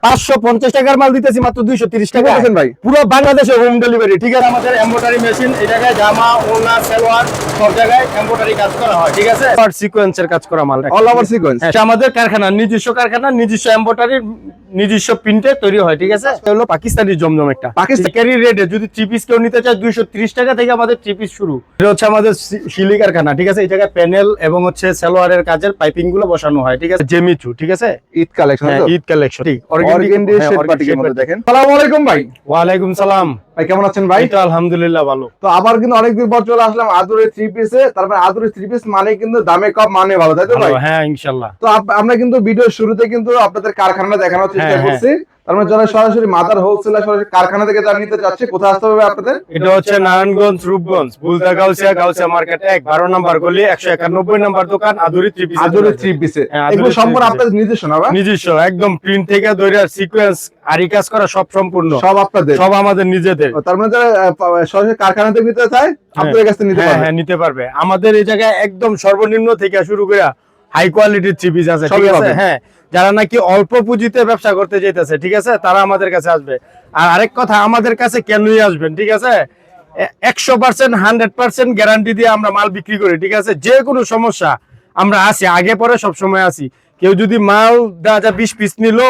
পাঁচশো পঞ্চাশ টাকার মাল দিতেছি মাত্র দুইশো তিরিশ টাকা। ভাই। পুরো বাংলাদেশে হোম ডেলিভারি ঠিক আছে? আমাদের এম্বোটারি মেশিন এই জায়গায় জামা ওনা সালোয়ার সব জায়গায় এম্বোটারি কাজ করা হয় ঠিক আছে? সিকোয়েন্সের কাজ করা মাল। অল ওভার সিকোয়েন্স হ্যাঁ, আমাদের কারখানা নিজস্ব কারখানা নিজস্ব এম্বোটারি নিজস্ব প্রিন্টে তৈরি হয় ঠিক আছে? হলো পাকিস্তানি জমজম একটা। পাকিস্তান- রেটে যদি থ্রি পিস কেউ নিতে চায় দুইশো ত্রিশ টাকা থেকে আমাদের থ্রি পিস শুরু। এটা হচ্ছে আমাদের শিলি কারখানা ঠিক আছে? এই জায়গায় প্যানেল এবং হচ্ছে সালোয়ারের কাজের পাইপিংগুলো বসানো হয় ঠিক আছে? জেমিচু ঠিক আছে? ঈদ কালেকশন হ্যাঁ, ঈদ কালেকশন ঠিক। অর্গেন্ডি হ্যাঁ, শেড বাটিকের মধ্যে দেখেন। আসসালামু আলাইকুম ভাই। ওয়ালাইকুম সালাম। ভাই কেমন আছেন ভাই? তো আলহামদুলিল্লাহ ভালো। তো আবার কিন্তু অনেকদিন পর চলে আসলাম আদুরের থ্রি পিসে তারপরে আদুরের থ্রি পিস মানে কিন্তু দামে কম মানে ভালো তাই তো ভাই? হ্যাঁ ইনশাল্লাহ। তো আমরা কিন্তু ভিডিওর শুরুতে কিন্তু আপনাদের কারখানা দেখানোর চেষ্টা হ্যাঁ। করছি। তার মানে যারা সরাসরি মাদার হোলসেলার সরাসরি কারখানা থেকে যারা নিতে চাচ্ছে। কোথায় আসতে হবে আপনাদের? এটা হচ্ছে নারায়ণগঞ্জ রূপগঞ্জ বুলতা গাউসিয়া গাউসিয়া মার্কেট এক বারো নম্বর গলি একশো একানব্বই নম্বর দোকান আদুরি থ্রি পিস আদুরের থ্রি পিসে হ্যাঁ, এগুলো সম্পূর্ণ আপনাদের নিজস্ব না নিজস্ব একদম প্রিন্ট থেকে ধরে সিকোয়েন্স আরি কাজ করা সব সম্পূর্ণ। সব আপনাদের। সব আমাদের নিজেদের। তার মানে যারা সরাসরি কারখানা থেকে নিতে চায় আপনাদের কাছ নিতে হ্যাঁ পারবে। হ্যাঁ নিতে পারবে। আমাদের এই জায়গায় একদম সর্বনিম্ন থেকে শুরু করে হাই কোয়ালিটির থ্রি পিস আছে ঠিক আছে? হ্যাঁ যারা নাকি অল্প পুঁজিতে ব্যবসা করতে যেতেছে ঠিক আছে? তারা আমাদের কাছে আসবে। আর আরেক কথা আমাদের কাছে কেনই আসবেন ঠিক আছে? একশো পার্সেন্ট হান্ড্রেড পার্সেন্ট গ্যারান্টি দিয়ে আমরা মাল বিক্রি করি ঠিক আছে? যে কোনো সমস্যা আমরা আসি আগে পরে সবসময় আসি। কেউ যদি মাল দা যা বিশ পিস নিল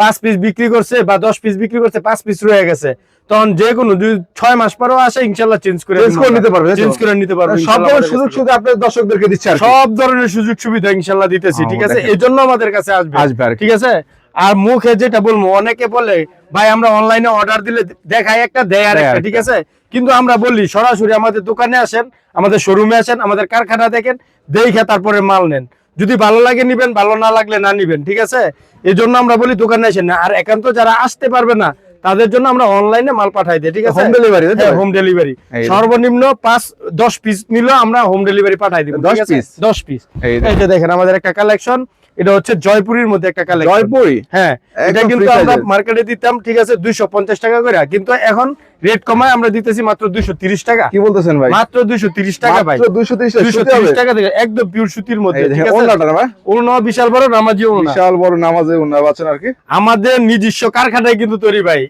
পাঁচ পিস বিক্রি করছে বা দশ পিস বিক্রি করছে পাঁচ পিস রয়ে গেছে। তখন যে কোনো যদি ছয় মাস পরেও আসে ইনশাল্লাহ চেঞ্জ করে চেঞ্জ করে নিতে পারবে চেঞ্জ করে নিতে পারবে সব ধরনের সুযোগ সুবিধা আপনাদের দর্শকদেরকে দিচ্ছে সব ধরনের সুযোগ সুবিধা ইনশাল্লাহ দিতেছি ঠিক আছে? এই জন্য আমাদের কাছে আসবে। আসবে আর ঠিক আছে? আর মুখে যেটা বলব অনেকে বলে ভাই আমরা অনলাইনে অর্ডার দিলে দেখায় একটা দেয় আর একটা ঠিক আছে? কিন্তু আমরা বলি সরাসরি আমাদের দোকানে আসেন আমাদের শোরুমে আসেন আমাদের কারখানা দেখেন দেখে তারপরে মাল নেন। যদি ভালো লাগে নিবেন ভালো না লাগলে না নিবেন ঠিক আছে? এই জন্য আমরা বলি দোকানে আসেন না। আর একান্ত যারা আসতে পারবে না তাদের জন্য আমরা অনলাইনে মাল পাঠাই দিই ঠিক আছে? হোম ডেলিভারি হোম ডেলিভারি সর্বনিম্ন পাঁচ দশ পিস নিলেও আমরা হোম ডেলিভারি পাঠাই দিব দশ পিস দশ পিস এই দেখেন আমাদের একটা কালেকশন এটা হচ্ছে জয়পুরের মধ্যে একটা কালেকশন জয়পুরি? হ্যাঁ এটা কিন্তু আমরা মার্কেটে দিতাম ঠিক আছে দুইশো পঞ্চাশ টাকা করে। কিন্তু এখন রেট কমায় আমরা দিতেছি মাত্র দুইশো তিরিশ টাকা। কি বলতেছেন ভাই? মাত্র দুইশো তিরিশ টাকা ভাই। মাত্র 230 টাকা দুইশো সুতি হবে? তিরিশ টাকা থেকে একদম পিওর সুতির মধ্যে ঠিক আছে? ওন্নাটা না ভাই? ওনা বিশাল বড় নামাজি ওনা বিশাল বড় নামাজে ওন্না পাচ্ছেন আর কি? আমাদের নিজস্ব কারখানায় কিন্তু তৈরি ভাই।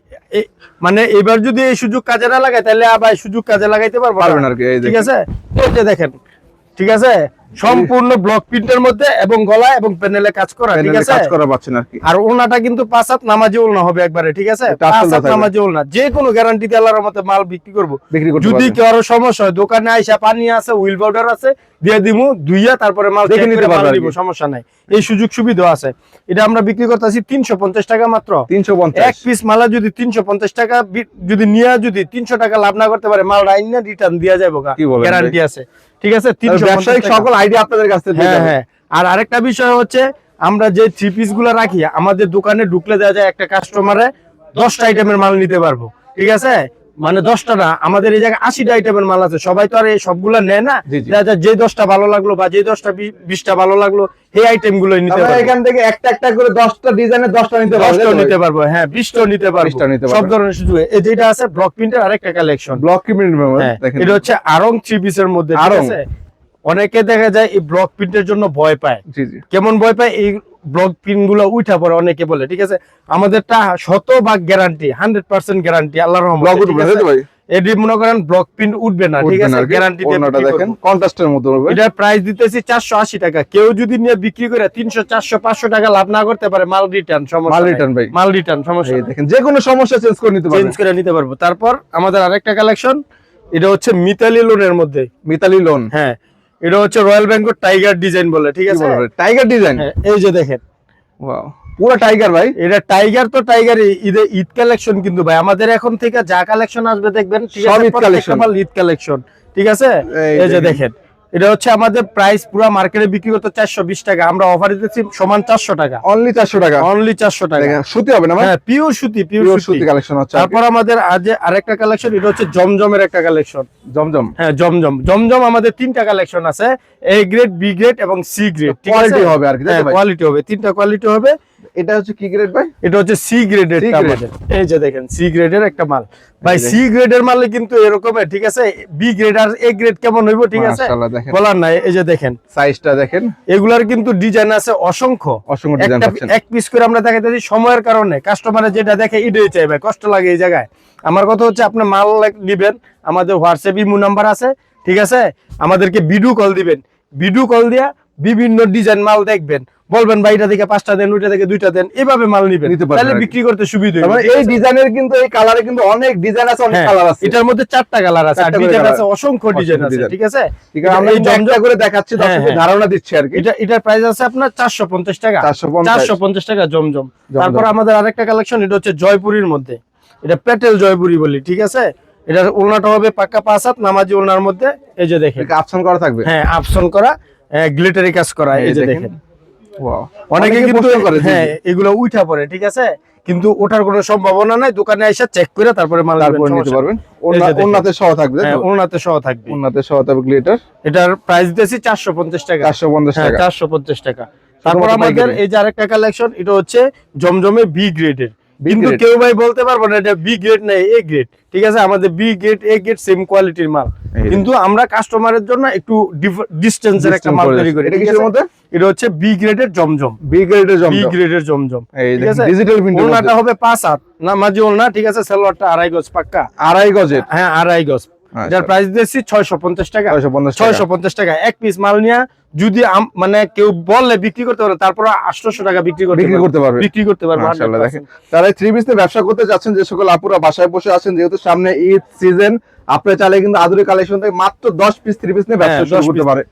মানে এবার যদি এই সুযোগ কাজে না লাগায় তাহলে আবার সুযোগ কাজে লাগাইতে পারব। পারবেন আর কি, ঠিক আছে? এই যে দেখেন ঠিক আছে? সম্পূর্ণ ব্লক প্রিন্টের মধ্যে এবং গলা এবং প্যানেলে কাজ করা ঠিক আছে? কাজ করা পাচ্ছেন আর কি। আর ওনাটা কিন্তু পাঁচ হাত নামাজি ওলনা হবে একবারে ঠিক আছে? এটা পাঁচ হাত নামাজি ওলনা। যে কোনো গ্যারান্টি দিয়ে আল্লাহর মতে মাল বিক্রি করব। বিক্রি করতে যদি পারবেন। কারও সমস্যা হয় দোকানে আইসা পানি আছে হুইল পাউডার আছে দিয়ে দিমু দুইয়া তারপরে মাল দেখে নিতে পারবে সমস্যা নাই। এই সুযোগ সুবিধা আছে। এটা আমরা বিক্রি করতেছি তিনশো পঞ্চাশ টাকা মাত্র। 350 এক পিস মালা যদি তিনশো পঞ্চাশ টাকা যদি নিয়ে যদি তিনশো টাকা লাভ না করতে পারে মাল রাইন না রিটার্ন দেওয়া যাবে কি গ্যারান্টি আছে। ঠিক আছে? ব্যবসায়িক সকল আইডিয়া আপনাদের কাছে হ্যাঁ হ্যাঁ। আর আরেকটা বিষয় হচ্ছে আমরা যে থ্রি পিসগুলা রাখি আমাদের দোকানে ঢুকলে দেওয়া যায় একটা কাস্টমারে দশটা আইটেমের মাল নিতে পারব। ঠিক আছে? মানে দশটা না আমাদের এই জায়গায় আশিটা আইটেমের মাল আছে। সবাই তো আর এই সবগুলা নেয় না? যে দশটা ভালো লাগল বা যে দশটা বিশটা ভালো লাগল এই আইটেম গুলোই নিতে পারব। এখান থেকে একটা একটা করে 10টা ডিজাইনের 10টা নিতে দশটাও নিতে পারব হ্যাঁ বিশটাও নিতে পারব। 20টা নিতে সব ধরনের সুযোগ এই যেটা আছে ব্লক প্রিন্টের আরেকটা কালেকশন ব্লক দেখেন। এটা হচ্ছে আরং থ্রি পিসের মধ্যে। আছে? অনেকে দেখা যায় এই ব্লক প্রিন্টের জন্য ভয় পায়। কেমন ভয় পায়? এই ব্লক প্রিন্টগুলো উঠা পড়ে অনেকে বলে ঠিক আছে? আমাদেরটা শতভাগ গ্যারান্টি হান্ড্রেড পার্সেন্ট গ্যারান্টি ভাই? এটি মনে করেন ব্লক প্রিন্ট উঠবে না ঠিক আছে। গ্যারান্টি দেখেন কন্ট্রাস্টের হবে। এটার প্রাইস দিতেছি চারশো আশি টাকা। কেউ যদি নিয়ে বিক্রি করে তিনশো চারশো পাঁচশো টাকা লাভ না করতে পারে মাল রিটার্ন সমস্যা মাল return ভাই। মাল রিটার্ন সমস্যা দেখেন যে কোনো সমস্যা চেঞ্জ করে নিতে পারবেন। চেঞ্জ করে নিতে পারব। তারপর আমাদের আরেকটা কালেকশন এটা হচ্ছে মিতালি লোনের মধ্যে। মিতালি লোন হ্যাঁ এটা হচ্ছে রয়্যাল বেঙ্গল টাইগার ডিজাইন বলে ঠিক আছে? টাইগার ডিজাইন হ্যাঁ, এই যে দেখেন। ওয়াও পুরো টাইগার ভাই। এটা টাইগার তো টাইগার ঈদে ঈদ কালেকশন কিন্তু ভাই। আমাদের এখন থেকে যা কালেকশন আসবে দেখবেন ঠিক আছে? ঈদ কালেকশন ঠিক আছে? এই যে দেখেন। এটা হচ্ছে আমাদের প্রাইস পুরো মার্কেটে বিক্রি করতে চারশো বিশ টাকা। আমরা অফার দিতেছি সমান চারশো টাকা। অনলি 400 টাকা? অনলি চারশো টাকা। সুতি হবে না হ্যাঁ পিওর সুতি পিওর সুতি। কালেকশন হচ্ছে তারপর আমাদের আজ আরেকটা কালেকশন এটা হচ্ছে জমজমের একটা কালেকশন জমজম? হ্যাঁ জমজম। জমজম আমাদের তিনটা কালেকশন আছে এ গ্রেড বি গ্রেড এবং সি গ্রেড কোয়ালিটি হবে আর কি? কোয়ালিটি হবে। তিনটা কোয়ালিটি হবে। এটা হচ্ছে কি গ্রেড ভাই? এটা হচ্ছে সি গ্রেডের এই যে দেখেন সি গ্রেডের একটা মাল। ভাই সি গ্রেডের মালে কিন্তু এরকমের ঠিক আছে? বি গ্রেড আর এ গ্রেড কেমন হইব ঠিক আছে? বলার নাই। এই যে দেখেন সাইজটা দেখেন। এগুলার কিন্তু ডিজাইন আছে অসংখ্য। অসংখ্য ডিজাইন এক পিস করে আমরা দেখাইতেছি সময়ের কারণে। কাস্টমারের যেটা দেখে এটাই চাইবে। কষ্ট লাগে এই জায়গায়। আমার কথা হচ্ছে আপনি মাল নিবেন। আমাদের হোয়াটসঅ্যাপ ইমো নাম্বার আছে ঠিক আছে? আমাদেরকে ভিডিও কল দিবেন। ভিডিও কল দিয়া বিভিন্ন ডিজাইন মাল দেখবেন। বলবেন ভাই এটা থেকে পাঁচটা দেন ওইটা থেকে দুইটা দেন এভাবে মাল নিবেন। তাহলে বিক্রি করতে সুবিধা হবে, এই? ডিজাইনের কিন্তু এই কালারে কিন্তু অনেক ডিজাইন আছে অনেক হ্যাঁ, কালার আছে। এটার মধ্যে চারটা কালার আছে আর ডিজাইন আছে অসংখ্য ডিজাইন আছে ঠিক আছে? ঠিক আছে আমরা এই একটা করে দেখাচ্ছি হ্যাঁ, দর্শকদের হ্যাঁ। ধারণা দিচ্ছি আর কি। এটা এটার প্রাইস আছে আপনার চারশো পঞ্চাশ টাকা। 450 চারশো পঞ্চাশ টাকা জমজম। তারপর আমাদের আরেকটা কালেকশন এটা হচ্ছে জয়পুরীর মধ্যে। এটা পেটেল জয়পুরি বলি ঠিক আছে? এটার ওলনাটা হবে পাক্কা পাঁচ হাত নামাজি ওলনার মধ্যে। এই যে দেখেন। এটা অপশন করা থাকবে? হ্যাঁ আপসন করা গ্লিটারি কাজ করা এই যে দেখেন। অনেকে কিন্তু হ্যাঁ এগুলো উঠা পড়ে ঠিক আছে? কিন্তু ওঠার কোনো সম্ভাবনা নাই দোকানে এসে চেক করে তারপরে মাল তারপর নিতে পারবেন। এই যে দেখেন। ওন্নাতে সহ থাকবে তাই হ্যাঁ তো? ওনাতে সহ থাকবে। ওন্নাতে সহ থাকবে গ্লিটার? এটার প্রাইস দিয়েছি চারশো পঞ্চাশ টাকা। চারশো পঞ্চাশ হ্যাঁ টাকা। চারশো পঞ্চাশ টাকা। তারপর আমাদের এই যে আরেকটা কালেকশন এটা হচ্ছে জমজমে বি গ্রেডের কিন্তু কেউ ভাই বলতে পারব না এটা বি গ্রেড নাই এ গ্রেড ঠিক আছে? আমাদের B grade A grade same কোয়ালিটির মাল। কিন্তু আমরা কাস্টমারের জন্য একটু ডিস্টেন্সের একটা মাল তৈরি করি এটা কিসের? মধ্যে? এটা হচ্ছে বি গ্রেডের জমজম। বি গ্রেডের বি গ্রেডের জমজম। এই ডিজিটাল প্রিন্টের ওলনাটা হবে পাঁচ হাত। না মাঝে ওলনা ঠিক আছে? সালোয়ারটা আড়াই গজ পাক্কা। আড়াই গজের? হ্যাঁ আড়াই গজ। আচ্ছা। প্রাইস দিয়েছি ছয়শো পঞ্চাশ টাকা। ছয়শো পঞ্চাশ ছয়শো পঞ্চাশ টাকা। এক পিস মাল নিয়ে যদি মানে কেউ বললে বিক্রি করতে পারে তারপর আটশোশো টাকা বিক্রি করতে বিক্রি পারবে। করতে পারবে। বিক্রি করতে পারবে মাশাআল্লাহ দেখেন। তারা থ্রি পিস ব্যবসা করতে যাচ্ছেন যে সকল আপুরা বাসায় বসে আছেন যেহেতু সামনে ঈদ সিজন আপনি চাইলে কিন্তু আধুনিক কালেকশন থেকে মাত্র 10 পিস থ্রি পিস নিয়ে ব্যবসা হ্যাঁ, শুরু করতে পারে।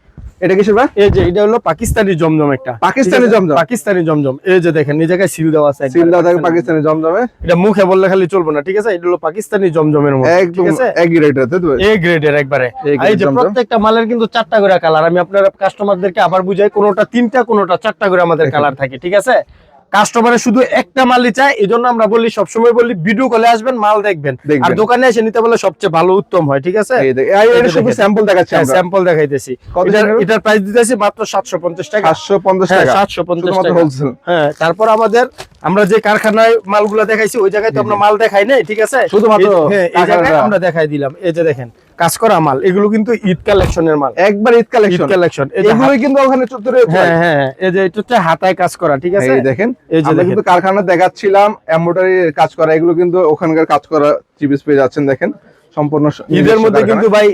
এটা কিসের ভাই? এই যে এটা হলো পাকিস্তানি জমজম একটা। পাকিস্তানি জমজম? পাকিস্তানি জমজম। এই যে দেখেন এই জায়গায় সিল দেওয়া আছে সিল দেওয়া থাকে পাকিস্তানি। জমজমে। এটা মুখে বললে খালি চলবে না ঠিক আছে? এটা হলো পাকিস্তানি জমজমের মধ্যে একদম ঠিক আছে? এক রেট আছে তো এ গ্রেডের একবারে। এই যে প্রত্যেকটা মালের কিন্তু চারটা করে কালার আমি আপনার কাস্টমারদেরকে আবার বুঝাই কোনটা তিনটা কোনটা চারটা করে আমাদের কালার থাকে ঠিক আছে? কাস্টমারের শুধু একটা মালই চাই এই জন্য আমরা বলি সবসময় বলি ভিডিও কলে আসবেন মাল দেখবেন। আর দোকানে এসে নিতে বলে সবচেয়ে ভালো উত্তম হয় ঠিক আছে? এই দেখ- এই- এটা যে শুধু দেখেন। স্যাম্পল দেখাচ্ছি স্যাম্পল দেখাইতেছি। এটার প্রাইস দিতেছি মাত্র সাতশো পঞ্চাশ টাকা। 750 হ্যাঁ টাকা। সাতশো পঞ্চাশ হ্যাঁ তারপর আমাদের আমরা যে কারখানায় মালগুলো দেখাইছি ওই জায়গায় তো আমরা মাল দেখাই নাই ঠিক আছে? শুধুমাত্র হ্যাঁ। আমরা দেখাই দিলাম। এই যে দেখেন কাজ করা মাল এগুলো কিন্তু ঈদ কালেকশনের মাল। একবার ঈদ কালেকশন। কালেকশন এগুলো কিন্তু ওখানে চত্বরে হ্যাঁ হ্যাঁ এই যে এটা হচ্ছে হাতায় কাজ করা ঠিক আছে? এই দেখেন এই যে কিন্তু কারখানা দেখাচ্ছিলাম এমব্রয়ডারি কাজ করা এগুলো কিন্তু ওখানকার কাজ করা চিপিস পেয়ে যাচ্ছেন দেখেন। সম্পূর্ণ ঈদের মধ্যে কিন্তু ভাই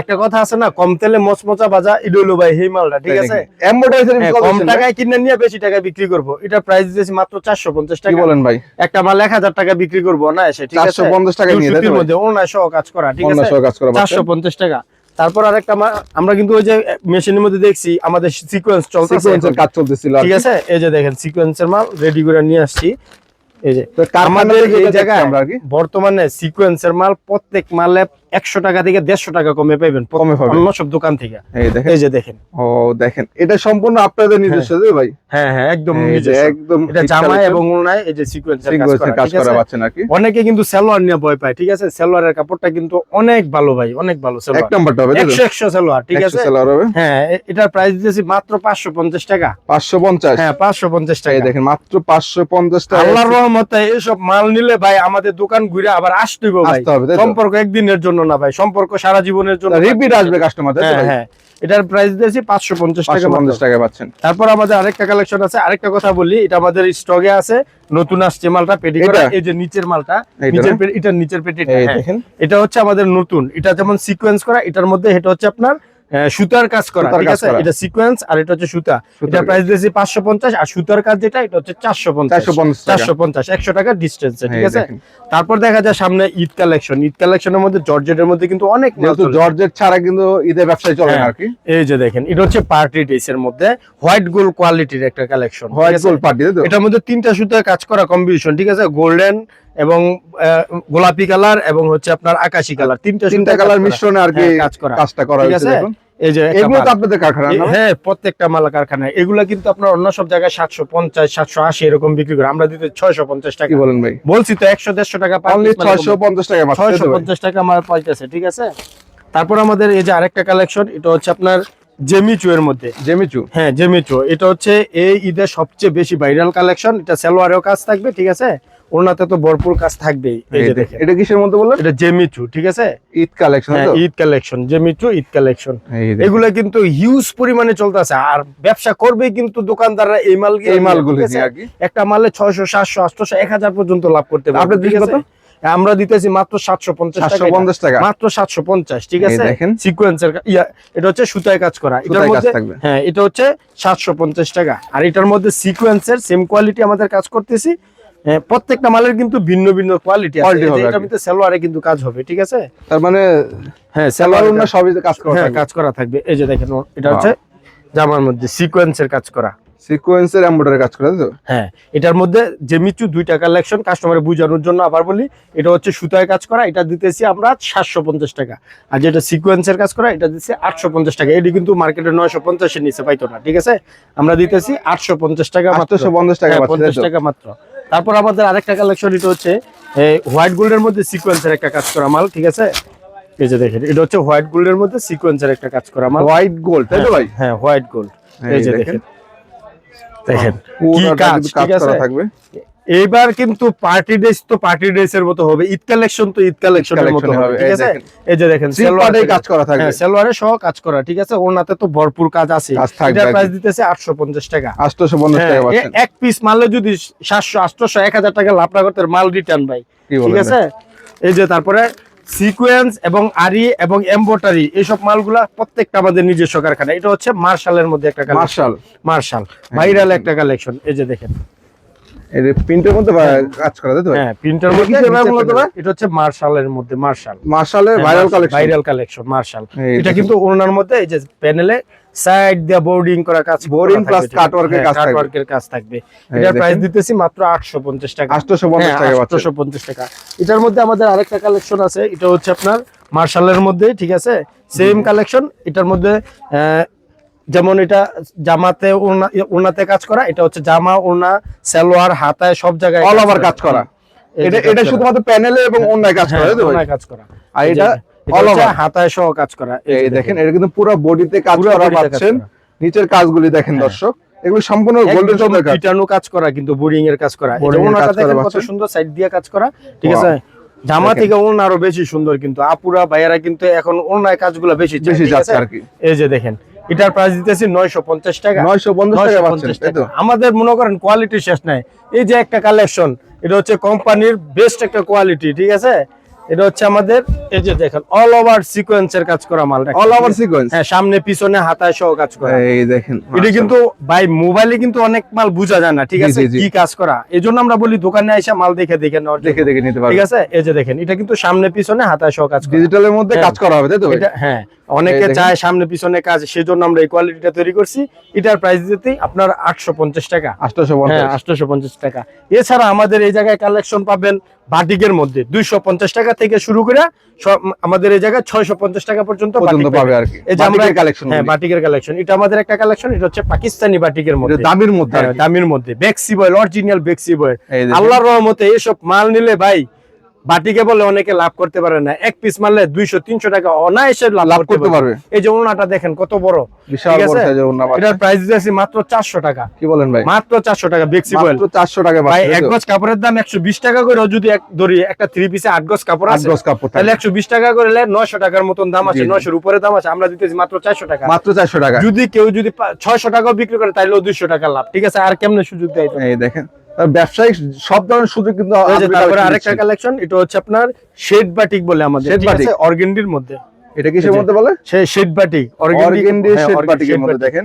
একটা কথা আছে না কম তেলে মচমচা বাজা ভাই এই মালটা ঠিক আছে? হ্যাঁ, কম টাকায় কিনে নিয়ে বেশি টাকায় বিক্রি করব। এটা প্রাইস দিয়েছি মাত্র চারশো পঞ্চাশ কি টাকা। বলেন ভাই? একটা মাল এক হাজার টাকা বিক্রি করব না এসে ঠিক আছে? 450 টাকায় নিয়ে, ভাই? মধ্যে কাজ করা ঠিক আছে? কাজ করা চারশো পঞ্চাশ টাকা। তারপর আরেকটা আমরা কিন্তু ওই যে মেশিনের মধ্যে দেখছি আমাদের সিকোয়েন্স সিকোয়েন্সের কাজ চলতেছিল ঠিক আছে? এই যে দেখেন সিকোয়েন্সের মাল রেডি করে নিয়ে আসছি। এই যে আমাদের এই জায়গায় আমরা কি। বর্তমানে সিকোয়েন্সের মাল প্রত্যেক মালে একশো টাকা থেকে দেড়শো টাকা কমে পাইবেন কমে পাবেন। অন্য সব দোকান থেকে। এই যে দেখেন। ও দেখেন। এটা সম্পূর্ণ আপনাদের নিজস্ব তাই ভাই? হ্যাঁ হ্যাঁ একদম এই নিজস্ব। একদম এটা জামা এবং ওনায় এই যে সিকোয়েন্সের কাজ করা? পাচ্ছেন আর কি অনেকে কিন্তু সালোয়ার নিয়ে ভয় পায় ঠিক আছে? সালোয়ারের কাপড়টা কিন্তু অনেক ভালো ভাই অনেক ভালো এক নাম্বারটা হবে তাই তো একশো একশো সালোয়ার ঠিক আছে? সেলার হবে। হ্যাঁ এটার প্রাইস দিয়েছি মাত্র পাঁচশো পঞ্চাশ টাকা। 550 হ্যাঁ পাঁচশো পঞ্চাশ টাকা। এই দেখেন মাত্র 550 টাকা আল্লাহর রহমতে এইসব মাল নিলে ভাই আমাদের দোকান ঘুরে আবার আসতে হবে ভাই। আসতে হবে সম্পর্ক একদিনের জন্য না ভাই সম্পর্ক সারা জীবনের জন্য রিপিট আসবে কাস্টমার হ্যাঁ হ্যাঁ এটার প্রাইস দিয়েছি পাঁচশো পঞ্চাশ টাকা পঞ্চাশ 550 টাকা পাচ্ছেন। তারপর আমাদের আরেকটা কালেকশন আছে আরেকটা কথা বলি এটা আমাদের স্টকে আছে নতুন আসছে মালটা পেটি করা এই যে নিচের মালটা নিচের না? পেটি এটা নিচের পেটি দেখেন। এটা হচ্ছে আমাদের নতুন এটা যেমন সিকোয়েন্স করা এটার মধ্যে এটা হচ্ছে আপনার সুতার কাজ করা ঠিক আছে? এটা সিকোয়েন্স আর এটা হচ্ছে সুতা। এটা প্রাইস দিয়েছি পাঁচশো পঞ্চাশ আর সুতার কাজ যেটা এটা হচ্ছে চারশো পঞ্চাশ। 450 টাকা। চারশো পঞ্চাশ একশো টাকা ডিস্টেন্স ঠিক আছে? তারপর দেখা যায় সামনে ঈদ কালেকশন ঈদ কালেকশনের মধ্যে জর্জেটের মধ্যে কিন্তু অনেক যেহেতু জর্জেট ছাড়া কিন্তু ঈদের ব্যবসায় চলে না হ্যাঁ। আর কি। এই যে দেখেন এটা হচ্ছে পার্টি ড্রেস এর মধ্যে হোয়াইট গোল্ড কোয়ালিটির একটা কালেকশন হোয়াইট গোল্ড পার্টি এটার মধ্যে তিনটা সুতার কাজ করা কম্বিনেশন ঠিক আছে? গোল্ডেন এবং গোলাপি কালার এবং হচ্ছে আপনার আকাশি কালার। তিনটা তিনটা কালার মিশ্রণে আর কি হ্যাঁ, কাজ করা। কাজটা করা হয়েছে দেখুন। এই যে এগুলো তো আপনাদের কারখানা হ্যাঁ প্রত্যেকটা মাল কারখানায় এগুলা কিন্তু আপনার অন্য সব জায়গায় সাতশো পঞ্চাশ সাতশো আশি এরকম বিক্রি করে। আমরা দিতে ছয়শো পঞ্চাশ টাকা। কি বলেন ভাই? বলছি তো একশো দেড়শো টাকা অনলি 650 টাকা ছয়শো পঞ্চাশ টাকা আমার পাইতেছে ঠিক আছে? তারপর আমাদের এই যে আরেকটা কালেকশন এটা হচ্ছে আপনার জেমিচু এর মধ্যে। জেমিচু? হ্যাঁ জেমিচু। এটা হচ্ছে এই ঈদের সবচেয়ে বেশি ভাইরাল কালেকশন এটা সালোয়ারেও কাজ থাকবে ঠিক আছে? ওনাতে তো ভরপুর কাজ থাকবেই এই যে দেখেন। এটা কিসের মধ্যে বললেন? এটা জেমিচু ঠিক আছে? ঈদ কালেকশন হ্যাঁ ঈদ কালেকশন জেমিচু ঈদ কালেকশন। এগুলো কিন্তু হিউজ পরিমাণে চলতেছে আর ব্যবসা করবেই কিন্তু দোকানদাররা এই মাল এই মালগুলো নিয়ে একটা মালে ছয়শো সাতশো আটশো এক হাজার পর্যন্ত লাভ করতে পারবে ঠিক দিচ্ছেন আমরা দিতেছি মাত্র সাতশো পঞ্চাশ টাকা। মাত্র সাতশো পঞ্চাশ ঠিক আছে? দেখেন। সিকোয়েন্সের ইয়া এটা হচ্ছে সুতায় কাজ করা। এটার মধ্যে হ্যাঁ এটা হচ্ছে সাতশো পঞ্চাশ টাকা। আর এটার মধ্যে সিকোয়েন্সের সেম কোয়ালিটি আমাদের কাজ করতেছি। প্রত্যেকটা মালের কিন্তু ভিন্ন ভিন্ন কোয়ালিটি আছে। Quality এই যে হবে আর এটার কি। মধ্যে সালোয়ারে কিন্তু কাজ হবে ঠিক আছে? তার মানে হ্যাঁ সালোয়ার সবই কাজ করা হ্যাঁ থাকবে। কাজ করা থাকবে। এই যে দেখেন এটা হচ্ছে জামার মধ্যে সিকোয়েন্সের কাজ করা। সিকোয়েন্সের এমব্রয়ডারি কাজ করা তো? হ্যাঁ এটার মধ্যে জেমিচু দুইটা কালেকশন কাস্টমারের বোঝানোর জন্য আবার বলি এটা হচ্ছে সুতায় কাজ করা এটা দিতেছি আমরা সাতশো পঞ্চাশ টাকা। আর যেটা সিকোয়েন্সের কাজ করা এটা দিচ্ছি আটশো পঞ্চাশ টাকা। এটি কিন্তু মার্কেটে নয়শো পঞ্চাশের নিচে পাইতো না ঠিক আছে? আমরা দিতেছি আটশো পঞ্চাশ টাকা মাত্র। পঞ্চাশ টাকা হ্যাঁ, পঞ্চাশ টাকা মাত্র। তারপর আমাদের আরেকটা কালেকশন এটা হচ্ছে হোয়াইট গোল্ডের মধ্যে সিকোয়েন্সের একটা কাজ করা মাল ঠিক আছে? এই যে দেখেন এটা হচ্ছে হোয়াইট গোল্ডের মধ্যে সিকোয়েন্সের একটা কাজ করা মাল। হোয়াইট গোল্ড তাই তো ভাই? হ্যাঁ হোয়াইট গোল্ড এই যে দেখেন। দেখেন। কি কাজ ঠিক আছে? করা থাকবে। এইবার কিন্তু পার্টি ড্রেস তো পার্টি ড্রেস এর মতো হবে। ঈদ কালেকশন তো ঈদ কালেকশনের মতো হবে ঠিক আছে? এই যে দেখেন সিলভারে সালোয়ারে কাজ করা থাকবে। হ্যাঁ সালোয়ারে সহ কাজ করা ঠিক আছে? ওনাতে তো ভরপুর কাজ আছে। এটার প্রাইস দিতেছে 850 টাকা। আটশোশো পঞ্চাশ হ্যাঁ, টাকা এক পিস মালে যদি 700 800 1000 টাকা লাভ না করতে মাল রিটার্ন ভাই ঠিক আছে? এই যে তারপরে সিকোয়েন্স এবং আরি এবং এমব্রয়ডারি এইসব মালগুলা প্রত্যেকটা আমাদের নিজস্ব কারখানা। এটা হচ্ছে মার্শালের মধ্যে একটা মার্শাল মার্শাল ভাইরাল একটা কালেকশন এই যে দেখেন। এই প্রিন্টের মধ্যে কাজ করা তাই হ্যাঁ প্রিন্টার মধ্যে কিসের নিচে মূলত panel। ভাই? এটা হচ্ছে মার্শালের মধ্যে Marshal মার্শালের viral collection viral collection Marshal এটা কিন্তু ওনার মধ্যে এই যে প্যানেলে সাইড দিয়ে বোর্ডিং করা কাজ work এর কাজ থাকবে। ওয়ার্কের কাজ থাকবে। এটার প্রাইস দিতেছি মাত্র 850 টাকা। আটশোশো পঞ্চাশ টাকা পাচ্ছেন। 850 টাকা। এটার মধ্যে আমাদের আরেকটা কালেকশন আছে এটা হচ্ছে আপনার মার্শালের মধ্যে ঠিক আছে? সেম কালেকশন এটার মধ্যে আহ, যেমন এটা জামাতে ওড়নাতে কাজ করা এটা হচ্ছে জামা ওড়না সালোয়ার হাতায় সব জায়গায় অল ওভার কাজ করা। এটা এটা শুধুমাত্র প্যানেলে এবং অন্যায় কাজ করা হ্যাঁ, তো ভাই? কাজ করা। আর এটা এটা হচ্ছে over? হাতায় সহ কাজ করা। এই দেখেন এটা কিন্তু পুরো বডিতে কাজ করা পাচ্ছেন। নিচের কাজগুলি দেখেন দর্শক এগুলো সম্পূর্ণ গোল্ডেন সুতার কাজ। পিটানো কাজ করা কিন্তু বোরিং এর কাজ করা। এর ওনাটা দেখেন কত সুন্দর সাইড দিয়ে কাজ করা ঠিক আছে? জামা থেকে ওড়না আরও বেশি সুন্দর কিন্তু আপুরা ভাইয়ারা কিন্তু এখন ওড়নায় কাজগুলো বেশি বেশি যাচ্ছে আর কি। এই যে দেখেন এটার প্রাইস দিতেছি নয়শো পঞ্চাশ টাকা। নয়শো পঞ্চাশ টাকা পাচ্ছেন 950 তাই আমাদের মনে করেন কোয়ালিটি শেষ নাই। এই যে একটা কালেকশন এটা হচ্ছে কোম্পানির বেস্ট একটা কোয়ালিটি ঠিক আছে? এটা হচ্ছে আমাদের এই যে দেখেন অল ওভার সিকোয়েন্সের কাজ করা মাল অল ওভার সিকোয়েন্স হ্যাঁ সামনে পিছনে হাতায় সহ কাজ করা। এই দেখেন এটা কিন্তু ভাই মোবাইলে কিন্তু অনেক মাল বোঝা যায় না ঠিক আছে। কি কাজ করা? এই জন্য আমরা বলি দোকানে এসে মাল দেখে দেখে জন্য। দেখে দেখে নিতে ঠিক আছে? এই যে দেখেন এটা কিন্তু সামনে পিছনে হাতায় সহ কাজ করা। ডিজিটালের মধ্যে হ্যাঁ। কাজ করা হবে তাই তো এটা হ্যাঁ। অনেকে চায় সামনে পিছনে কাজ সেজন্য আমরা এই কোয়ালিটিটা তৈরি করছি। এটার প্রাইস দিতেই আপনার আটশো পঞ্চাশ টাকা। আটশোশো হ্যাঁ পঞ্চাশ আটশোশো পঞ্চাশ টাকা। এছাড়া আমাদের এই জায়গায় কালেকশন পাবেন বাটিকের মধ্যে দুইশো পঞ্চাশ টাকা থেকে শুরু করে আমাদের এই জায়গায় ছয়শো পঞ্চাশ টাকা পর্যন্ত পাবে আর কি। আমরা বাটিকের কালেকশন হ্যাঁ বাটিকের কালেকশন এটা আমাদের একটা কালেকশন এটা হচ্ছে পাকিস্তানি বাটিকের মধ্যে। দামের মধ্যে দামের হ্যাঁ, দামির মধ্যে। Bexi voile original Bexi voile আল্লাহর রহমতে এসব মাল নিলে ভাই বাটিকে বলে অনেকে লাভ করতে পারে না। এক পিস মারলে দুইশো তিনশো টাকা অনায়াসে লাভ করতে পারবে। এই যে ওনাটা দেখেন কত বড়। বিশাল। এটার প্রাইস দিয়েছি মাত্র চারশো টাকা। কি বলেন ভাই? মাত্র চারশো টাকা বেক্সি বয়েল চারশো টাকা ভাই এক গজ কাপড়ের দাম একশো বিশ টাকা করে যদি এক ধরি একটা থ্রি পিসে আট গজ কাপড় আট আছে গজ কাপড় তাহলে একশো বিশ টাকা করে নয়শো টাকার মতন দাম আছে। নয়শোর উপরে দাম আছে আমরা দিতেছি মাত্র চারশো টাকা। মাত্র চারশো টাকা। যদি কেউ যদি ছয়শো টাকাও বিক্রি করে তাহলেও দুইশো টাকা লাভ। ঠিক আছে? আর কেমনে সুযোগ দেয় দেখেন। ব্যবসায়িক সব ধরনের সুযোগ কিন্তু তারপরে আরেকটা কালেকশন এটা হচ্ছে আপনার শেড বাটিক বলে আমাদের শেড বাটিক? অর্গেন্ডির মধ্যে। এটা কিসের মধ্যে বলে? শেড বাটিক অর্গেন্ডি শেড বাটিকের মধ্যে দেখেন।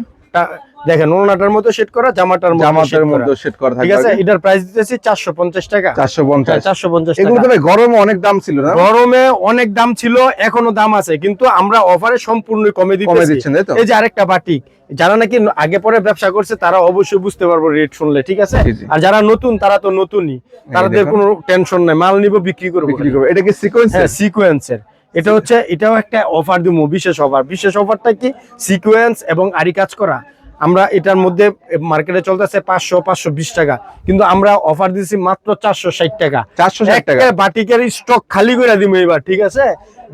দেখেন ওনাটার মধ্যে সেট করা জামাটার করা। মধ্যে সেট করা ঠিক আছে? এটার প্রাইস দিতেছি চারশো পঞ্চাশ টাকা। চারশো পঞ্চাশ। চারশো পঞ্চাশ এগুলো টাকা। তো ভাই গরমে অনেক দাম ছিল না? গরমে অনেক দাম ছিল এখনও দাম আছে। কিন্তু আমরা অফারে সম্পূর্ণ কমে দিতেছি। এই যে আরেকটা বাটিক যারা নাকি আগে পরে ব্যবসা করছে তারা অবশ্যই বুঝতে পারব রেট শুনলে ঠিক আছে। আর যারা নতুন তারা তো নতুনই। তাদের। কোনো টেনশন নাই। মাল নিব বিক্রি করব। বিক্রি করবে। এটা কি সিকোয়েন্স হ্যাঁ সিকোয়েন্সের এটা হচ্ছে এটাও একটা অফার দিব বিশেষ অফার বিশেষ অফারটা কি? সিকোয়েন্স এবং আরি কাজ করা। আমরা এটার মধ্যে মার্কেটে চলতেছে পাঁচশো পাঁচশো বিশ টাকা। কিন্তু আমরা অফার দিছি মাত্র চারশো ষাট টাকা। চারশো ষাট টাকা। বাটিকের স্টক খালি করে দিব এবার ঠিক আছে?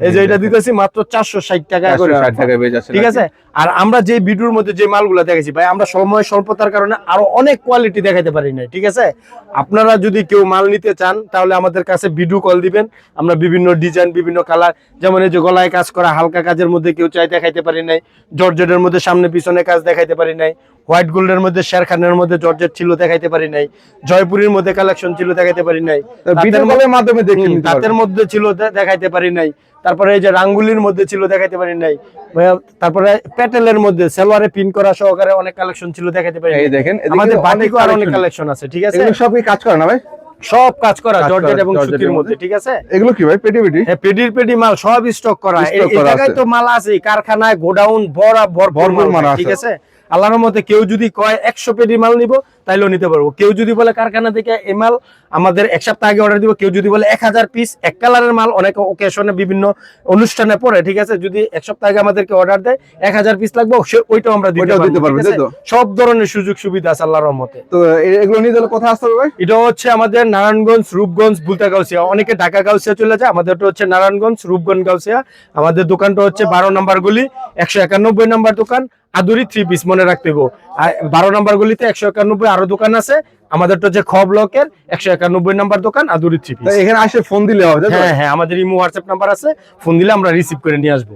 এই যে এটা দিতেছি মাত্র টাকা করে পেয়ে ঠিক আছে? আর আমরা যে ভিডিওর মধ্যে যে মালগুলো ভাই আমরা সময় স্বল্পতার কারণে আরও অনেক কোয়ালিটি দেখাতে পারি না ঠিক আছে? আপনারা যদি কেউ মাল নিতে চান তাহলে আমাদের কাছে ভিডিও কল দিবেন। আমরা বিভিন্ন ডিজাইন বিভিন্ন কালার যেমন এই যে গলায় কাজ করা হালকা কাজের মধ্যে কেউ চাই দেখাইতে পারি নাই জর্জেটের মধ্যে সামনে পিছনে কাজ দেখাইতে পারি নাই হোয়াইট গোল্ডের মধ্যে শেরখানের মধ্যে জর্জেট ছিল দেখাইতে পারি নাই জয়পুরের মধ্যে কালেকশন ছিল দেখাইতে পারি নাই। মাধ্যমে তাঁতের মধ্যে ছিল দেখাইতে পারি নাই। তারপরে এই যে রাঙ্গুলির মধ্যে ছিল দেখাইতে পারি নাই। তারপরে প্যাটেলের মধ্যে সেলোয়ারে পিন করা সহকারে অনেক কালেকশন ছিল দেখাইতে পারি এই দেখেন আমাদের বাটিকও আর অনেক কালেকশন। আছে ঠিক আছে? এগুলো সব কাজ করে না ভাই? সব কাজ করা জর্জেট এবং সুতির মধ্যে। ঠিক আছে? এগুলো কি ভাই পেটি পেটি? হ্যাঁ, পেডির পেডি মাল সব স্টক করা। এই জায়গায় তো মাল আছে কারখানায় গোডাউন বড় ভরপুর মাল মাল ঠিক আছে। আল্লাহর মতে কেউ যদি কয় একশো পেটি মাল নিব তাইলেও নিতে পারব। কেউ যদি বলে কারখানা থেকে এই মাল আমাদের এক সপ্তাহ আগে অর্ডার দিব কেউ যদি বলে এক হাজার পিস এক কালারের মাল অনেক ওকেশনে বিভিন্ন অনুষ্ঠানে পরে ঠিক আছে? যদি এক সপ্তাহ আগে আমাদেরকে অর্ডার দেয় এক হাজার পিস লাগবে সে- ওইটাও আমরা দিতে পারব? সব ধরনের সুযোগ সুবিধা আছে আল্লাহর রহমতে। তো এগুলো নিয়ে তাহলে কোথায় আসতে হবে এটা হচ্ছে আমাদের নারায়ণগঞ্জ রূপগঞ্জ বুলতা গাউসিয়া। অনেকে ঢাকা গাউসিয়া চলে যায় আমাদেরটা হচ্ছে নারায়ণগঞ্জ রূপগঞ্জ গাউসিয়া। আমাদের দোকানটা হচ্ছে বারো নম্বর গলি একশো একানব্বই নম্বর দোকান আদুরি থ্রি পিস মনে রাখতে গো। বারো নম্বর গলিতে একশো একানব্বই আরও দোকান আছে। আমাদের তো যে খ ব্লকের একশো একানব্বই নাম্বার দোকান আদুরি থ্রি এখানে আসে ফোন দিলে হবে হ্যাঁ হ্যাঁ আমাদের ইমো হোয়াটসঅ্যাপ নাম্বার আছে। ফোন দিলে আমরা রিসিভ করে নিয়ে আসব।